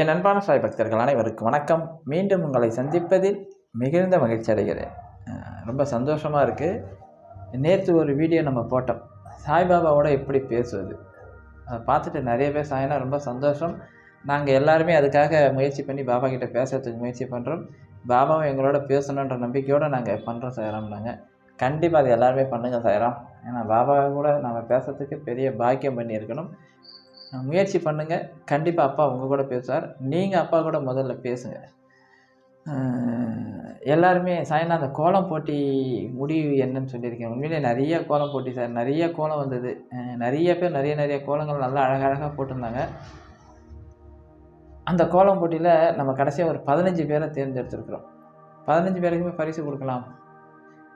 என் அன்பான சாய் பக்தர்கள் அனைவருக்கும் வணக்கம். மீண்டும் உங்களை சந்திப்பதில் மிகுந்த மகிழ்ச்சி அடைகிறேன். ரொம்ப சந்தோஷமாக இருக்குது நேற்று ஒரு வீடியோ நம்ம போட்டோம். சாய்பாபாவோட எப்படி பேசுவது? அதை பார்த்துட்டு நிறைய பேர் சாயினா ரொம்ப சந்தோஷம். நாங்கள் எல்லாருமே அதுக்காக முயற்சி பண்ணி பாபா கிட்ட பேசுறதுக்கு முயற்சி பண்ணுறோம் பாபாவும் எங்களோட பேசணுன்ற நம்பிக்கையோடு நாங்கள் பண்ணுறோம் சாயராம் நாங்கள் கண்டிப்பாக அது எல்லாருமே பண்ணுங்கள் சாயராம். ஏன்னா பாபாவை கூட நம்ம பேசுறதுக்கு பெரிய பாக்கியம் பண்ணியிருக்கணும். முயற்சி பண்ணுங்கள் கண்டிப்பாக அப்பா உங்கள் கூட பேசுவார். நீங்கள் அப்பா கூட முதல்ல பேசுங்க. எல்லாருமே சாயந்தரம் அந்த கோலம் போட்டி முடிவு என்னன்னு சொல்லியிருக்கேன். உண்மையிலே நிறைய கோலம் போட்டி சார். நிறைய கோலம் வந்தது. நிறைய பேர் நிறைய நிறைய கோலங்கள் நல்லா அழகழகாக போட்டிருந்தாங்க. அந்த கோலம் போட்டியில் நம்ம கடைசியாக ஒரு பதினஞ்சு பேரை தேர்ந்தெடுத்துருக்குறோம். பதினஞ்சு பேருக்குமே பரிசு கொடுக்கலாம்.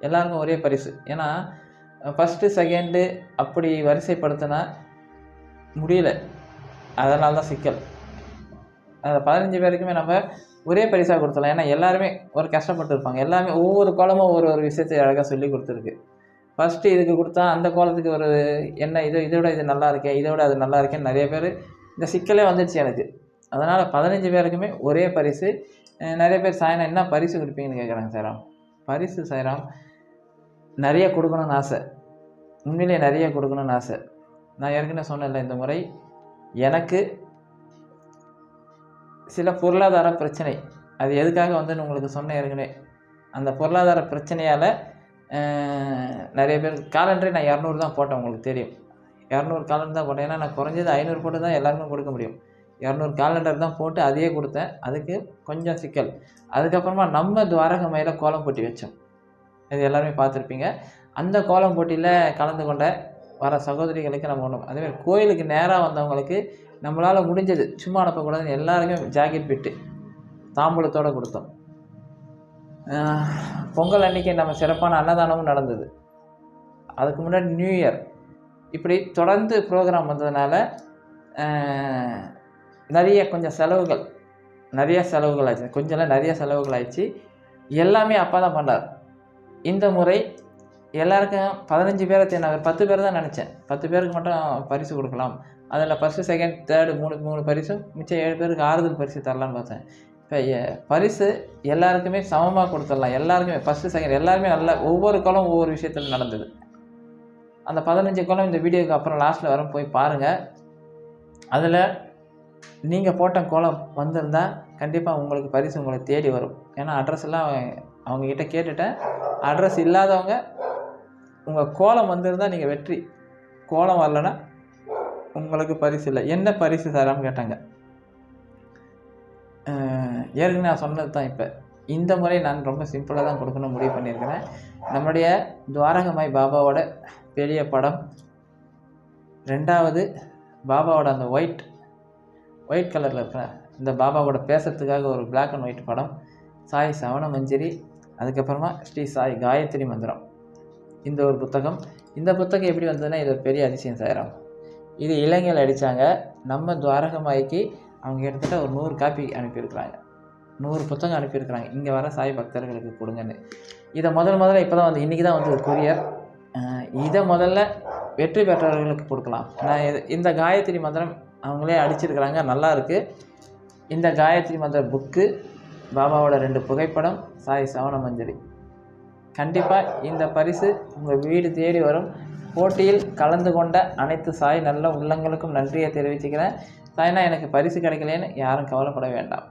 எல்லாருக்கும் ஒரே பரிசு. ஏன்னா ஃபஸ்ட்டு செகண்டு அப்படி வரிசைப்படுத்தினா முடியல. அதனால தான் சிக்கல். அந்த பதினஞ்சு பேருக்குமே நம்ம ஒரே பரிசாக கொடுத்துடலாம். ஏன்னா எல்லாருமே ஒரு கஷ்டப்பட்டு இருப்பாங்க. எல்லாமே ஒவ்வொரு கோலமும் ஒரு ஒரு விஷயத்தை அழகாக சொல்லி கொடுத்துருக்கு. ஃபஸ்ட்டு இதுக்கு கொடுத்தா அந்த கோலத்துக்கு ஒரு என்ன இது இதோட இது நல்லா இதை இதோட அது நல்லா இருக்கேன்னு நிறைய பேர் இந்த சிக்கலே வந்துடுச்சு எனக்கு. அதனால் பதினஞ்சு பேருக்குமே ஒரே பரிசு. நிறைய பேர் சாயனம் என்ன பரிசு கொடுப்பீங்கன்னு கேட்குறாங்க சாராம் பரிசு சாய்ராம் நிறைய கொடுக்கணும்னு ஆசை. உண்மையிலேயே நிறைய கொடுக்கணும்னு ஆசை. நான் ஏற்கனவே சொன்னேன்ல இந்த முறை எனக்கு சில பொருளாதார பிரச்சனை. அது எதுக்காக வந்து உங்களுக்கு சொன்னேன் ஏற்கனவே. அந்த பொருளாதார பிரச்சனையால் நிறைய பேர் காலண்டரே நான் இரநூறு தான் போட்டேன் உங்களுக்கு தெரியும். இரநூறு காலண்டர் தான் போட்டேன். ஏன்னா நான் குறைஞ்சது ஐநூறு போட்டு தான் எல்லாருக்கும் கொடுக்க முடியும். இரநூறு காலண்டர் தான் போட்டு அதையே கொடுத்தேன். அதுக்கு கொஞ்சம் சிக்கல். அதுக்கப்புறமா நம்ம துவாரகமையில் கோலம் போட்டி வச்சோம். இது எல்லாருமே பார்த்துருப்பீங்க. அந்த கோலம் போட்டியில் கலந்து கொண்ட வர சகோதரிகளுக்கு நம்ம ஒன்றும் அதேமாதிரி கோயிலுக்கு நேராக வந்தவங்களுக்கு நம்மளால் முடிஞ்சது. சும்மா அனுப்பக்கூடாதுன்னு எல்லாருக்கும் ஜாக்கெட் பிட்டு தாம்பூலத்தோடு கொடுத்தோம். பொங்கல் அன்னைக்கு நம்ம சிறப்பான அன்னதானமும் நடந்தது. அதுக்கு முன்னாடி நியூ இயர். இப்படி தொடர்ந்து ப்ரோக்ராம் வந்ததுனால நிறைய கொஞ்சம் செலவுகள் நிறைய செலவுகள் ஆச்சு. கொஞ்சம்லாம் நிறைய செலவுகள் ஆயிடுச்சு. எல்லாமே அப்பா தான் பண்ணார். இந்த முறை எல்லாருக்கும் பதினஞ்சு பேரை தே- நான் பத்து பேர் தான் நினச்சேன். பத்து பேருக்கு மட்டும் பரிசு கொடுக்கலாம். அதில் ஃபஸ்ட்டு செகண்ட் தேர்டு மூணு மூணு பரிசும் மிச்சம் ஏழு பேருக்கு ஆறுதல் பரிசு தரலான்னு பார்த்தேன். இப்போ பரிசு எல்லாருக்குமே சமமாக கொடுத்துடலாம். எல்லாருக்குமே ஃபஸ்ட்டு செகண்ட் எல்லாருமே நல்ல ஒவ்வொரு குளம் ஒவ்வொரு விஷயத்தில் நடந்தது. அந்த பதினஞ்சு குளம் இந்த வீடியோக்கு அப்புறம் லாஸ்ட்டில் வரும் போய் பாருங்கள் அதில் நீங்கள் போட்ட கோலம் வந்திருந்தால் கண்டிப்பாக உங்களுக்கு பரிசு உங்களை தேடி வரும். ஏன்னா அட்ரஸ் எல்லாம் அவங்கக்கிட்ட கேட்டுட்டேன். அட்ரஸ் இல்லாதவங்க உங்கள் கோலம் வந்திருந்தால் நீங்கள் வெற்றி. கோலம் வரலன்னா உங்களுக்கு பரிசு இல்லை. என்ன பரிசு தரான்னு கேட்டாங்க. ஏற்கனவே நான் சொன்னது தான் இப்போ. இந்த முறை நான் ரொம்ப சிம்பிளாக தான் கொடுக்கணும் முடிவு பண்ணியிருக்கிறேன். நம்முடைய துவாரகமாய் பாபாவோட பெரிய படம். ரெண்டாவது பாபாவோட அந்த ஒயிட் ஒயிட் கலரில் இருக்கிற இந்த பாபாவோட பேசுறதுக்காக ஒரு பிளாக் அண்ட் ஒயிட் படம். சாய் சவண மஞ்சரி அதுக்கப்புறமா ஸ்ரீ சாய் காயத்ரி மந்திரம். இந்த ஒரு புத்தகம். இந்த புத்தகம் எப்படி வந்ததுன்னா இது ஒரு பெரிய அதிசயம் சாயிரம் இது இளைஞர்கள் அடித்தாங்க நம்ம துவாரகமாய்க்கு அவங்க கிட்டத்தட்ட ஒரு நூறு காப்பி அனுப்பியிருக்கிறாங்க. நூறு புத்தகம் அனுப்பியிருக்கிறாங்க. இங்கே வர சாய் பக்தர்களுக்கு கொடுங்கன்னு. இதை முதல் முதல்ல இப்போ தான் வந்து இன்றைக்கி தான் வந்து கொரியர் இதை முதல்ல வெற்றி பெற்றவர்களுக்கு கொடுக்கலாம். நான் இது இந்த காயத்ரி மந்திரம் அவங்களே அடிச்சிருக்கிறாங்க. நல்லா இருக்குது இந்த காயத்ரி மந்திர புக்கு பாபாவோட ரெண்டு புகைப்படம் சாய் சவண மஞ்சரி. கண்டிப்பாக இந்த பரிசு உங்கள் வீடு தேடி வரும். போட்டியில் கலந்து கொண்ட அனைத்து சாய் நல்ல உள்ளங்களுக்கும் நன்றியை தெரிவிச்சுக்கிறேன். சாய்னா எனக்கு பரிசு கிடைக்கலன்னு யாரும் கவலைப்பட வேண்டாம்.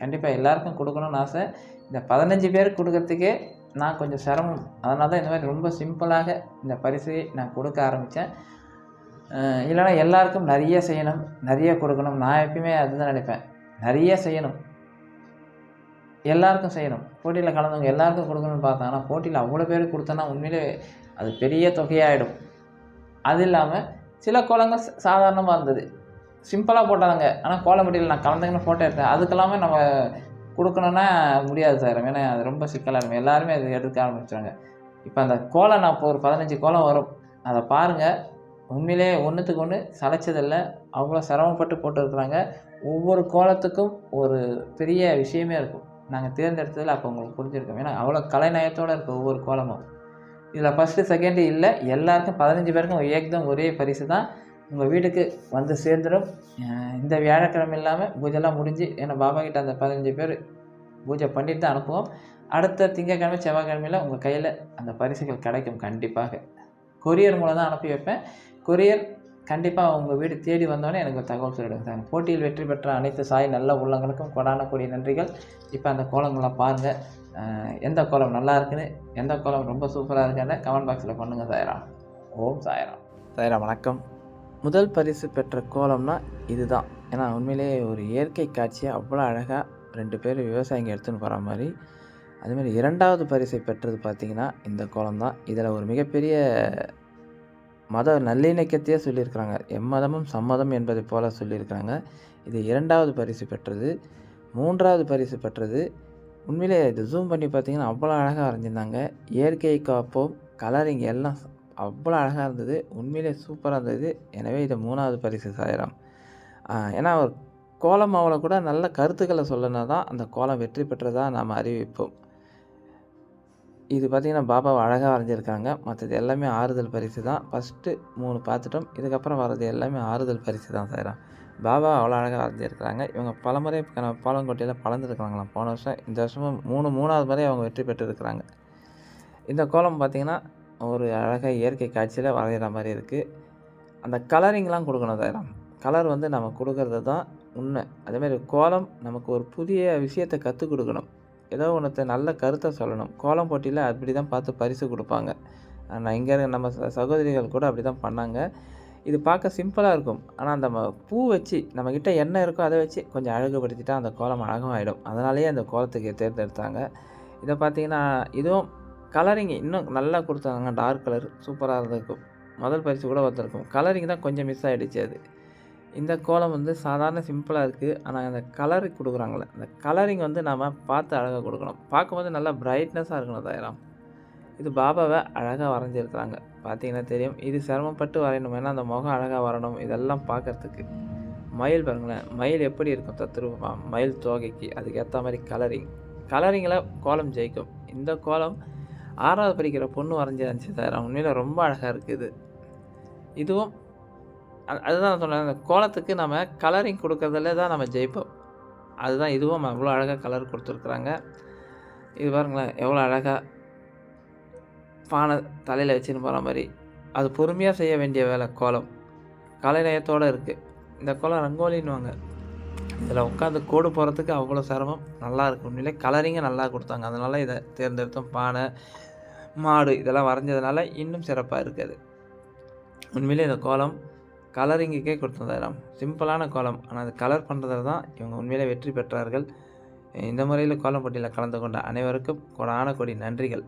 கண்டிப்பாக எல்லாருக்கும் கொடுக்கணும்னு ஆசை. இந்த பதினஞ்சு பேர் கொடுக்கறதுக்கே நான் கொஞ்சம் சிரமம். அதனால தான் இந்த மாதிரி ரொம்ப சிம்பிளாக இந்த பரிசையை நான் கொடுக்க ஆரம்பித்தேன் இல்லைன்னா எல்லாருக்கும் நிறைய செய்யணும் நிறைய கொடுக்கணும். நான் எப்பயுமே அதுதான் நினைப்பேன். நிறைய செய்யணும். எல்லாருக்கும் செய்யணும். போட்டியில் கலந்தவங்க எல்லாருக்கும் கொடுக்கணும்னு பார்த்தா ஆனால் போட்டியில் அவ்வளோ பேருக்கு கொடுத்தோன்னா உண்மையிலே அது பெரிய தொகையாகிடும் அது இல்லாமல் சில கோலங்கள் சாதாரணமாக இருந்தது. சிம்பிளாக போட்டாங்க. ஆனால் கோலம்பட்டியில் நான் கலந்துங்கன்னு ஃபோட்டோ எடுத்தேன். அதுக்கெல்லாமே நம்ம கொடுக்கணுன்னா முடியாது சார். ஏன்னா அது ரொம்ப சிக்கலாக இருக்கும். எல்லாருமே அது எடுக்க ஆரம்பிச்சிட்டாங்க. இப்போ அந்த கோலம் நான் இப்போ ஒரு பதினஞ்சு கோலம் வரும். அதை பாருங்கள் உண்மையிலே ஒன்றுத்துக்கு ஒன்று சளைச்சதில்லை. அவ்வளோ சிரமப்பட்டு போட்டுருக்குறாங்க. ஒவ்வொரு கோலத்துக்கும் ஒரு பெரிய விஷயமே இருக்கும். நாங்கள் தேர்ந்தெடுத்ததில் அப்போ உங்களுக்கு புரிஞ்சிருக்கோம். ஏன்னா அவ்வளோ கலைநயத்தோடு இருக்க ஒவ்வொரு கோலமும். இதில் ஃபஸ்ட்டு செகண்டு இல்லை எல்லாருக்கும் பதினஞ்சு பேருக்கும் ஏக்தம் ஒரே பரிசு தான். உங்கள் வீட்டுக்கு வந்து சேர்ந்துடும். இந்த வியாழக்கிழமை இல்லாமல் பூஜைலாம் முடிஞ்சு ஏன்னா பாபா கிட்ட அந்த பதினஞ்சு பேர் பூஜை பண்ணிட்டு தான் அனுப்புவோம். அடுத்த திங்கக்கிழமை செவ்வாய்க்கிழமையில் உங்கள் கையில் அந்த பரிசுகள் கிடைக்கும் கண்டிப்பாக. கொரியர் மூலம் தான் அனுப்பி வைப்பேன். கொரியர் கண்டிப்பாக உங்கள் வீடு தேடி வந்தோடனே எனக்கு தகவல் சொல்லிடுங்க சார். போட்டியில் வெற்றி பெற்ற அனைத்து சாய் நல்ல உள்ளங்களுக்கும் கொடான கூடிய நன்றிகள். இப்போ அந்த கோலங்களை பாருங்கள் எந்த கோலம் நல்லா இருக்குன்னு எந்த கோலம் ரொம்ப சூப்பராக இருக்குன்னு கமெண்ட் பாக்ஸில் பண்ணுங்கள் சாயராம். ஓம் சாயராம். சாயராம் வணக்கம். முதல் பரிசு பெற்ற கோலம்னா இதுதான். ஏன்னா உண்மையிலேயே ஒரு இயற்கை காட்சியை அவ்வளோ அழகாக ரெண்டு பேர் விவசாயிங்க எடுத்துன்னு போகிற மாதிரி. அதுமாதிரி இரண்டாவது பரிசை பெற்றது பார்த்திங்கன்னா இந்த கோலம் தான் இதில் ஒரு மிகப்பெரிய மத நல்லிணக்கத்தையே சொல்லியிருக்கிறாங்க. எம்மதமும் சம்மதம் என்பதை போல சொல்லியிருக்கிறாங்க. இது இரண்டாவது பரிசு பெற்றது. மூன்றாவது பரிசு பெற்றது. உண்மையிலே இது ஜூம் பண்ணி பார்த்தீங்கன்னா அவ்வளோ அழகாக வரைஞ்சிருந்தாங்க. இயற்கை காப்போம் கலரிங் எல்லாம் அவ்வளோ அழகாக இருந்தது. உண்மையிலே சூப்பராக இருந்தது. எனவே இது மூணாவது பரிசு சாயிரம். ஏன்னா ஒரு கோலம் அவளை கூட நல்ல கருத்துக்களை சொல்லனா தான் அந்த கோலம் வெற்றி பெற்றதாக நாம் அறிவிப்போம். இது பார்த்திங்கன்னா பாபாவை அழகாக வரைஞ்சிருக்காங்க. மற்றது எல்லாமே ஆறுதல் பரிசு தான். ஃபஸ்ட்டு மூணு பார்த்துட்டோம். இதுக்கப்புறம் வர்றது எல்லாமே ஆறுதல் பரிசு தான் சாயிரம் பாபா அவ்வளோ அழகாக வரைஞ்சிருக்கிறாங்க. இவங்க பல முறை பாலங்கோட்டையில் பலந்துருக்காங்களாம் போன வருஷம் இந்த வருஷமும் மூணு மூணாவது முறை அவங்க வெற்றி பெற்றிருக்கிறாங்க. இந்த கோலம் பார்த்திங்கன்னா ஒரு அழகாக இயற்கை காட்சியில் வரைகிற மாதிரி இருக்குது அந்த கலரிங்லாம் கொடுக்கணும் சார். கலர் வந்து நம்ம கொடுக்கறது தான் உண்மை. அதேமாதிரி கோலம் நமக்கு ஒரு புதிய விஷயத்தை கற்றுக் கொடுக்கணும். ஏதோ ஒன்றத்தை நல்ல கருத்தை சொல்லணும். கோலம் போட்டியில் அப்படி தான் பார்த்து பரிசு கொடுப்பாங்க. நான் இங்கே நம்ம ச- சகோதரிகள் கூட அப்படி தான் பண்ணாங்க. இது பார்க்க சிம்பிளாக இருக்கும். ஆனால் அந்த ம- பூ வச்சு நம்மக்கிட்ட என்ன இருக்கோ அதை வச்சு கொஞ்சம் அழகுபடுத்திட்டா அந்த கோலம் அழகாகிடும் அதனாலேயே அந்த கோலத்துக்கு தேர்ந்தெடுத்தாங்க. இதை பார்த்தீங்கன்னா இதுவும் கலரிங் இன்னும் நல்லா கொடுத்தாங்க. டார்க் கலர் சூப்பராக இருந்திருக்கும். முதல் பரிசு கூட வந்திருக்கும். கலரிங் தான் கொஞ்சம் மிஸ் ஆகிடுச்சு அது. இந்த கோலம் வந்து சாதாரண சிம்பிளாக இருக்குது ஆனால் அந்த கலரு கொடுக்குறாங்களே அந்த கலரிங் வந்து நாம் பார்த்து அழகாக கொடுக்கணும். பார்க்கும்போது நல்லா பிரைட்னஸாக இருக்கணும் தயாராம். இது பாபாவை அழகாக வரைஞ்சிருக்கிறாங்க. பார்த்தீங்கன்னா தெரியும். இது சிரமப்பட்டு வரையணும். ஏன்னா அந்த முகம் அழகாக வரணும். இதெல்லாம் பார்க்கறதுக்கு. மயில் பாருங்களேன். மயில் எப்படி இருக்கும் தத்ரூபமாக மயில் தோகைக்கு. அதுக்கேற்ற மாதிரி கலரிங் கலரிங்கில் கோலம் ஜெயிக்கும். இந்த கோலம் ஆறாவது படிக்கிற பொண்ணு வரைஞ்சி இருந்துச்சு தயாரம். உண்மையில் ரொம்ப அழகாக இருக்குது இதுவும் அதுதான் நான் சொன்னேன் அந்த கோலத்துக்கு நம்ம கலரிங் கொடுக்கறதுல தான் நம்ம ஜெயிப்போம். அதுதான் இதுவும் அவ்வளோ அழகாக கலர் கொடுத்துருக்குறாங்க. இது பாருங்களேன் எவ்வளோ அழகாக பானை தலையில் வச்சுன்னு போகிற மாதிரி. அது பொறுமையாக செய்ய வேண்டிய வேலை கோலம். கலைநயத்தோடு இருக்குது இந்த கோலம் ரங்கோலின்னுவாங்க. இதில் உட்காந்து கோடு போகிறதுக்கு அவ்வளோ சிரமம். நல்லா உண்மையிலே கலரிங்கும் நல்லா கொடுத்தாங்க. அதனால இதை தேர்ந்தெடுத்தோம். பானை மாடு இதெல்லாம் வரைஞ்சதுனால இன்னும் சிறப்பாக இருக்குது உண்மையிலே இந்த கோலம் கலரிங்குக்கே கொடுத்ததாயிரம் சிம்பிளான கோலம். ஆனால் அது கலர் பண்ணுறதில் தான் இவங்க உண்மையிலே வெற்றி பெற்றார்கள். இந்த முறையில் கோலம் போட்டியில் கலந்து கொண்ட அனைவருக்கும் கொடான கொடி நன்றிகள்.